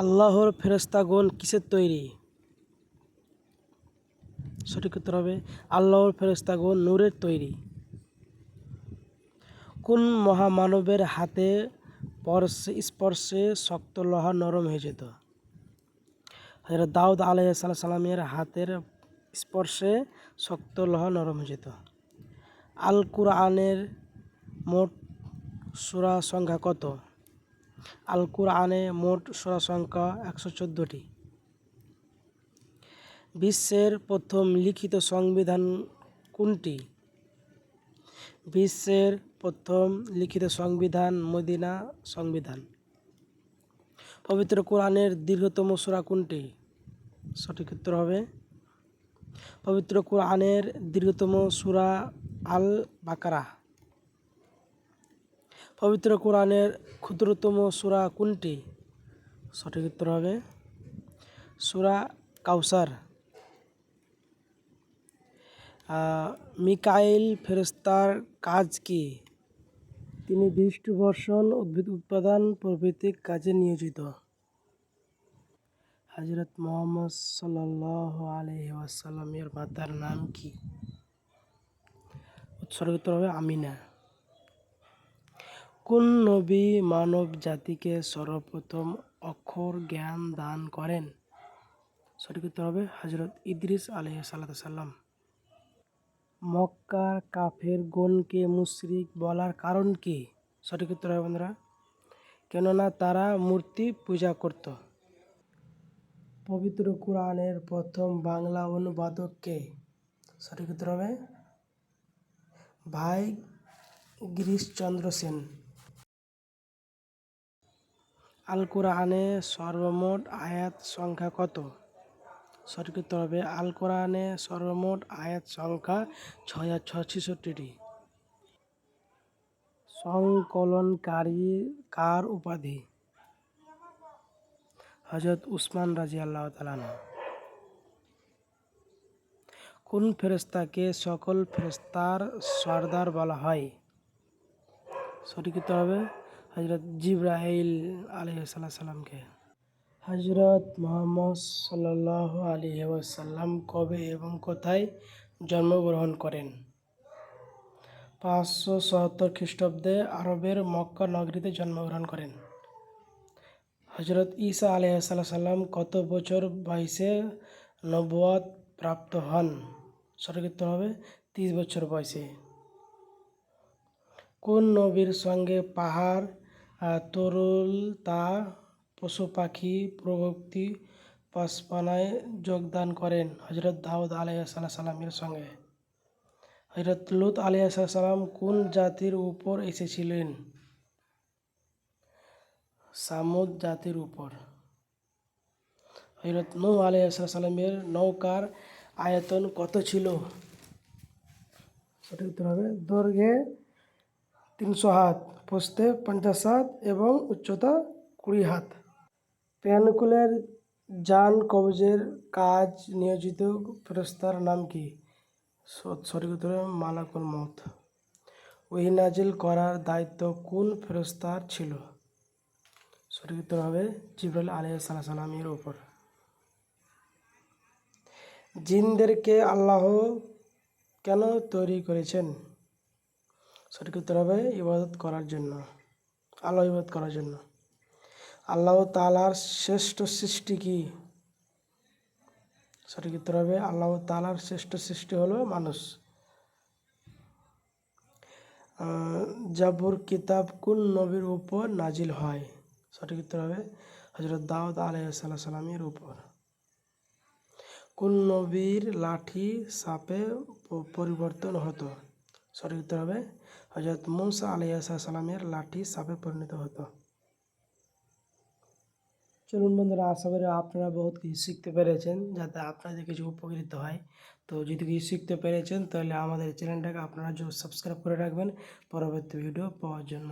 আল্লাহর ফেরেশতাগণ কিসের তৈরি? সঠিক উত্তর হবে, আল্লাহর ফেরেশতাগণ নূরের তৈরি। কোন মহামানবের হাতে পরশে স্পর্শে শক্ত লোহা নরম হয়ে যেত? হজরত দাউদ আলাহ সালামের হাতের স্পর্শে শক্ত লোহা নরম হয়ে যেত। আল কুরআনের মোট সূরা সংখ্যা কত? আল কুরআনে মোট সূরা সংখ্যা একশো চোদ্দোটি। বিশ্বের প্রথম লিখিত সংবিধান কোনটি? বিশ্বের প্রথম লিখিত সংবিধান মদিনা সংবিধান। পবিত্র কোরআনের দীর্ঘতম সূরা কোনটি? সঠিক উত্তর হবে পবিত্র কোরআনের দীর্ঘতম সূরা আল বাকারা পবিত্র কোরআনের ক্ষুদ্রতম সুরা কোনটি? সঠিক উত্তর হবে সূরা কাউসার। মিকাইল ফেরস্তার কাজ কি? তিনি বৃষ্টি বর্ষণ, উদ্ভিদ উৎপাদন প্রভৃতি কাজে নিয়োজিত। হজরত মোহাম্মদ সাল্লাহ আলহি ওয়াসাল্লামের মাতার নাম কি? উৎসর্গিত হবে আমিনা। কোন নবী মানব জাতিকে সর্বপ্রথম অক্ষর জ্ঞান দান করেন? সঠিক উত্তর হবে হজরত ইদ্রিস আলহ সাল্লাম মক্কার কাফের গণকে মুশরিক বলার কারণ কি? সঠিক উত্তর হবে বন্ধুরা, কেননা তারা মূর্তি পূজা করত। পবিত্র কোরআনের প্রথম বাংলা অনুবাদক কে? সঠিক উত্তর হবে ভাই গিরিশচন্দ্র সেন। আল কোরআনে সর্বমোট আয়াত সংখ্যা কত? সঠিক উত্তর হবে আল কোরআনে সর্বমোট আয়াত সংখ্যা ছয় ছেষট্টিটি। সংকলনকারী কার উপাধি? হজরত উসমান রাজি আল্লাহ তালানা কোন ফেরেস্তাকে সকল ফেরেস্তার সর্দার বলা হয়? সঠিক হবে হজরত জিব্রাহিল আলহ সাল্লামকে হজরত মোহাম্মদ সাল্লাহ আলী ওয়াসাল্লাম কবে এবং কোথায় জন্মগ্রহণ করেন? পাঁচশো সত্তর খ্রিস্টাব্দে আরবের মক্কা নগরীতে জন্মগ্রহণ করেন। হজরত ঈসা আলহাম কত বছর বয়সে নবাদ প্রাপ্ত হন? সঠিক হবে তিরিশ বছর বয়সে। কোন নবীর সঙ্গে পাহাড় তরুলতা পশু পাখি প্রভৃতি পাসপানায় যোগদান করেন হজরত দাউদ আলাইসাল্লামের সঙ্গে। হজরত লুত আলিয়াসাল্লাম কোন জাতির উপর এসেছিলেন? সামুদ জাতির উপর। হজরত নৌ আলিয়াসাল্লামের নৌকার আয়তন কত ছিল? সঠিক উত্তর হবে, দৈর্ঘ্যে তিনশো হাত প্রস্থে পঞ্চাশ হাত এবং উচ্চতা কুড়ি হাত। পেয়ানকুলের যান কবজের কাজ নিয়োজিত ফেরস্তার নাম কি? সঠিক উত্তর মালাকুল মত ওই নাজিল করার দায়িত্ব কোন ফেরস্তার ছিল? সঠিক উত্তর হবে আলাইহিস সালামের উপর। জিনদেরকে আল্লাহ কেন তৈরি করেছেন? সঠিক উত্তর হবে ইবাদত করার জন্য, আল্লাহ ইবাদত করার জন্য। আল্লাহ তালার শ্রেষ্ঠ সৃষ্টি কি? সঠিক উত্তর হবে আল্লাহ তালার শ্রেষ্ঠ সৃষ্টি হলো মানুষ। জাবুর কিতাব কোন নবীর উপর নাজিল হয়? সঠিক উত্তর হবে হজরত দাউদ আলাইসাল্লামের উপর। কোন নবীর লাঠি সাপে পরিবর্তন হতো? সঠিক উত্তর হবে হজরত মুসা আলাইসাল্লামের লাঠি সাপে পরিণত হতো। চলুন বন্ধুরা, আশা করি আপনারা বহুত কিছু শিখতে পেরেছেন যাতে আপনাদের কিছু উপকৃত হয়। তো যদি কিছু শিখতে পেরেছেন, তাহলে আমাদের চ্যানেলটাকে আপনারা সাবস্ক্রাইব করে রাখবেন। পরবর্তী ভিডিও পাওয়ার জন্য।